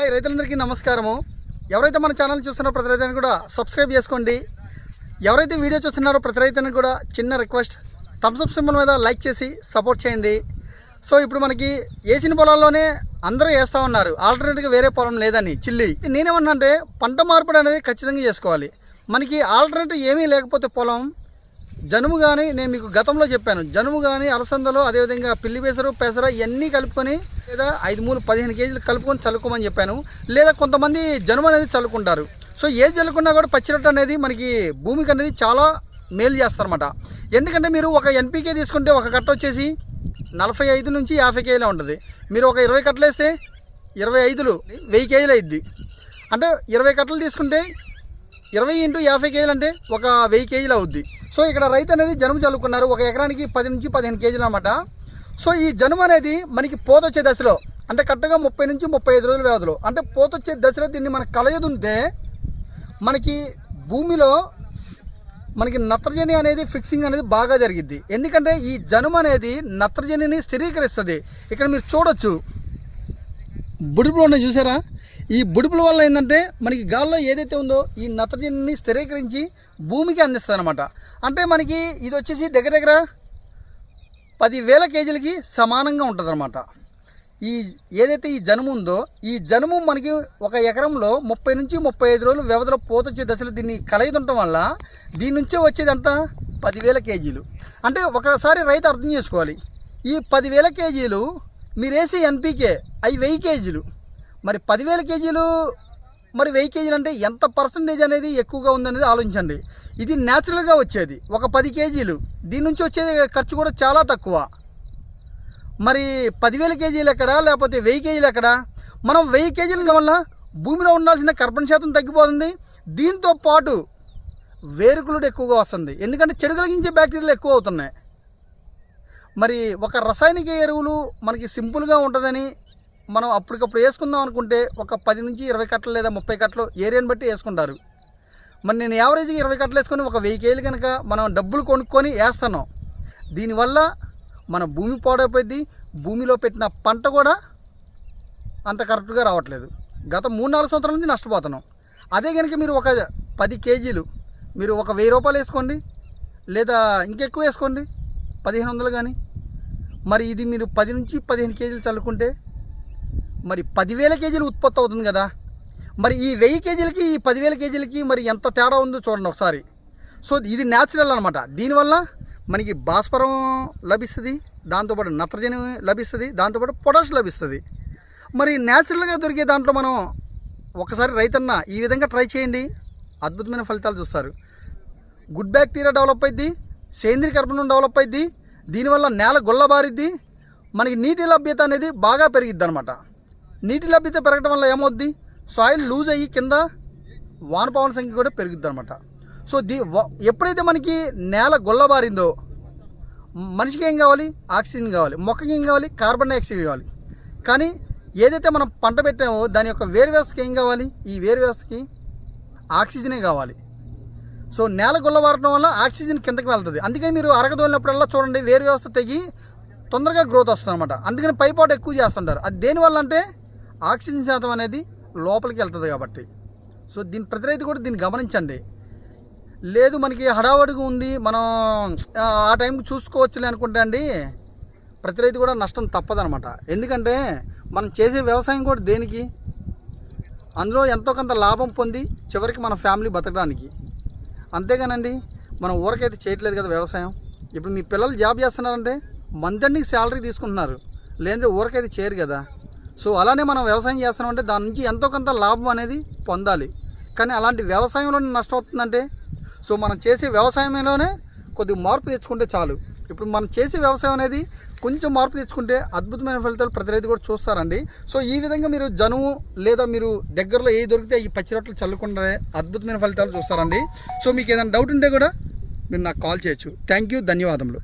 Hi రైతులందరికీ నమస్కారము. ఎవరైతే మన ఛానల్ చూస్తున్నారో ప్రతి రైతుని కూడా సబ్స్క్రైబ్ చేసుకోండి. ఎవరైతే వీడియో చూస్తున్నారో ప్రతి రైతుని కూడా చిన్న రిక్వెస్ట్ థమ్స్అప్ సింబల్ మీద లైక్ చేసి సపోర్ట్ చేయండి. సో ఇప్పుడు మనకి వేసిన పొలాల్లోనే అందరూ వేస్తూ ఉన్నారు. ఆల్టర్నేట్గా వేరే పొలం లేదని చిల్లి. నేనేమన్నా అంటే పంట మార్పిడి అనేది ఖచ్చితంగా చేసుకోవాలి. మనకి ఆల్టర్నేటివ్ ఏమీ లేకపోతే పొలం జనుము కానీ నేను మీకు గతంలో చెప్పాను. జనుము కానీ అలసందలో అదేవిధంగా పిల్లి పెసరు పెసర ఇవన్నీ కలుపుకొని లేదా ఐదు మూడు పదిహేను కేజీలు కలుపుకొని చల్లుకోమని చెప్పాను. లేదా కొంతమంది జనుము అనేది చల్లుకుంటారు. సో ఏది చల్లుకున్నా కూడా పచ్చిరొట్టు అనేది మనకి భూమికి అనేది చాలా మేలు చేస్తారన్నమాట. ఎందుకంటే మీరు ఒక ఎన్పీకే తీసుకుంటే ఒక కట్ట వచ్చేసి నలభై ఐదు నుంచి యాభై కేజీలో ఉంటుంది. మీరు ఒక ఇరవై కట్టలు వేస్తే ఇరవై ఐదులు వెయ్యి కేజీలు అయిద్ది. అంటే ఇరవై కట్టలు తీసుకుంటే ఇరవై ఇంటూ యాభై కేజీలు అంటే ఒక వెయ్యి కేజీలు అవుద్ది. సో ఇక్కడ రైతు అనేది జనుము చల్లుకున్నారు. ఒక ఎకరానికి పది నుంచి పదిహేను కేజీలు అనమాట సో ఈ జనుము అనేది మనకి పోతొచ్చే దశలో అంటే కరెక్ట్గా ముప్పై నుంచి ముప్పై ఐదు రోజుల వ్యవధిలో అంటే పోతొచ్చే దశలో దీన్ని మనకు కలయదుంటే మనకి భూమిలో మనకి నత్రజని అనేది ఫిక్సింగ్ అనేది బాగా జరిగిద్ది. ఎందుకంటే ఈ జనుము అనేది నత్రజనిని స్థిరీకరిస్తుంది. ఇక్కడ మీరు చూడొచ్చు. బుడుపులు ఉన్నాయి చూసారా? ఈ బుడుపుల వల్ల ఏంటంటే మనకి గాల్లో ఏదైతే ఉందో ఈ నత్రజనిని స్థిరీకరించి భూమికి అందిస్తుంది అనమాట అంటే మనకి ఇది వచ్చేసి దగ్గర దగ్గర పదివేల కేజీలకి సమానంగా ఉంటుందన్నమాట. ఈ ఏదైతే ఈ జనుము ఉందో ఈ జనుము మనకి ఒక ఎకరంలో ముప్పై నుంచి ముప్పై ఐదు రోజులు వ్యవధిలో పోతొచ్చే దశలో దీన్ని కలయితుండటం వల్ల దీని నుంచే వచ్చేది అంతా పదివేల కేజీలు. అంటే ఒకసారి రైతు అర్థం చేసుకోవాలి. ఈ పదివేల కేజీలు మీరేసి ఎన్పీకే అవి వెయ్యి కేజీలు. మరి పదివేల కేజీలు మరి వెయ్యి కేజీలు అంటే ఎంత పర్సంటేజ్ అనేది ఎక్కువగా ఉందనేది ఆలోచించండి. ఇది న్యాచురల్గా వచ్చేది. ఒక పది కేజీలు. దీని నుంచి వచ్చే ఖర్చు కూడా చాలా తక్కువ. మరి పదివేల కేజీలు ఎక్కడ? లేకపోతే వెయ్యి కేజీలు ఎక్కడ? మనం వెయ్యి కేజీల వల్ల భూమిలో ఉండాల్సిన కర్బన శాతం తగ్గిపోతుంది. దీంతో పాటు వేరుకులుడు ఎక్కువగా వస్తుంది. ఎందుకంటే చెడు కలిగించే బ్యాక్టీరియాలు ఎక్కువ అవుతున్నాయి. మరి ఒక రసాయనిక ఎరువులు మనకి సింపుల్గా ఉంటుందని మనం అప్పటికప్పుడు వేసుకుందాం అనుకుంటే ఒక పది నుంచి ఇరవై కట్టలు లేదా ముప్పై కట్టలు ఏరియాని బట్టి వేసుకుంటారు. మరి నేను యావరేజ్గా ఇరవై కట్టలు వేసుకొని ఒక వెయ్యి కేజీలు కనుక మనం డబ్బులు కొనుక్కొని వేస్తాను దీనివల్ల మన భూమి పాడైపోయింది భూమిలో పెట్టిన పంట కూడా అంత కరెక్ట్గా రావట్లేదు. గత మూడు నాలుగు సంవత్సరాల నుంచి నష్టపోతున్నాం. అదే కనుక మీరు ఒక పది కేజీలు మీరు ఒక వెయ్యి రూపాయలు వేసుకోండి. లేదా ఇంకెక్కువ వేసుకోండి. పదిహేను వందలు కానీ మరి ఇది మీరు పది నుంచి పదిహేను కేజీలు చల్లుకుంటే మరి పదివేల కేజీలు ఉత్పత్తి అవుతుంది కదా? మరి ఈ వెయ్యి కేజీలకి ఈ పదివేల కేజీలకి మరి ఎంత తేడా ఉందో చూడండి ఒకసారి. సో ఇది న్యాచురల్ అనమాట దీనివల్ల మనకి భాస్వరం లభిస్తుంది దాంతోపాటు నత్రజని లభిస్తుంది దాంతోపాటు పొటాష్ లభిస్తుంది. మరి న్యాచురల్గా దొరికే దాంట్లో మనం ఒకసారి రైతన్న ఈ విధంగా ట్రై చేయండి. అద్భుతమైన ఫలితాలు చూస్తారు. గుడ్ బ్యాక్టీరియా డెవలప్ అయింది సేంద్రీయ కర్పణం డెవలప్ అయింది దీనివల్ల నేల గుల్లబారిద్ది మనకి నీటి లభ్యత అనేది బాగా పెరిగిద్ది అనమాట నీటి లభ్యత పెరగడం వల్ల ఏమవుద్ది? సాయిల్ లూజ్ అయ్యి కింద వానపావన సంఖ్య కూడా పెరుగుద్ది అనమాట సో దీ వ- ఎప్పుడైతే మనకి నేల గుల్లబారిందో మనిషికి ఏం కావాలి? ఆక్సిజన్ కావాలి. మొక్కకి ఏం కావాలి? కార్బన్ డైఆక్సైడ్ కావాలి. కానీ ఏదైతే మనం పంట పెట్టామో దాని యొక్క వేరు వ్యవస్థకి ఏం కావాలి? ఈ వేరు వ్యవస్థకి ఆక్సిజనే కావాలి. సో నేల గుల్లబారడం వల్ల ఆక్సిజన్ కిందకి వెళ్తుంది. అందుకని మీరు అరగదోలినప్పుడల్లా చూడండి వేరు వ్యవస్థ తెగి తొందరగా గ్రోత్ వస్తుంది అనమాట అందుకని పైపాటు ఎక్కువ చేస్తుంటారు. అది దేనివల్ల అంటే ఆక్సిజన్ శాతం అనేది లోపలికి వెళ్తుంది కాబట్టి. సో దీని ప్రతి రైతు కూడా దీన్ని గమనించండి. లేదు మనకి హడావడిగా ఉంది మనం ఆ, టైంకి చూసుకోవచ్చులే అనుకుంటే అండి ప్రతి రైతు కూడా నష్టం తప్పదనమాట. ఎందుకంటే మనం చేసే వ్యవసాయం కూడా దేనికి? అందులో ఎంతో కొంత లాభం పొంది చివరికి మన ఫ్యామిలీ బతకడానికి. అంతేగానండి మనం ఊరకైతే చేయట్లేదు కదా వ్యవసాయం. ఇప్పుడు మీ పిల్లలు జాబ్ చేస్తున్నారంటే మందండి శాలరీ తీసుకుంటున్నారు. లేదంటే ఊరకైతే చేయరు కదా. సో అలానే మనం వ్యవసాయం చేస్తున్నామంటే దాని నుంచి ఎంతో కొంత లాభం అనేది పొందాలి. కానీ అలాంటి వ్యవసాయంలోనే నష్టం అవుతుందంటే సో మనం చేసే వ్యవసాయంలోనే కొద్దిగా మార్పు తెచ్చుకుంటే చాలు. ఇప్పుడు మనం చేసే వ్యవసాయం అనేది కొంచెం మార్పు తెచ్చుకుంటే అద్భుతమైన ఫలితాలు ప్రతి రైతు కూడా చూస్తారండి. సో ఈ విధంగా మీరు జనుము లేదా మీరు దగ్గరలో ఏ దొరికితే ఈ పచ్చి రొట్టెలు చల్లుకుంటే అద్భుతమైన ఫలితాలు చూస్తారండి. సో మీకు ఏదైనా డౌట్ ఉంటే కూడా మీరు నాకు కాల్ చేయొచ్చు. థ్యాంక్ యూ ధన్యవాదములు.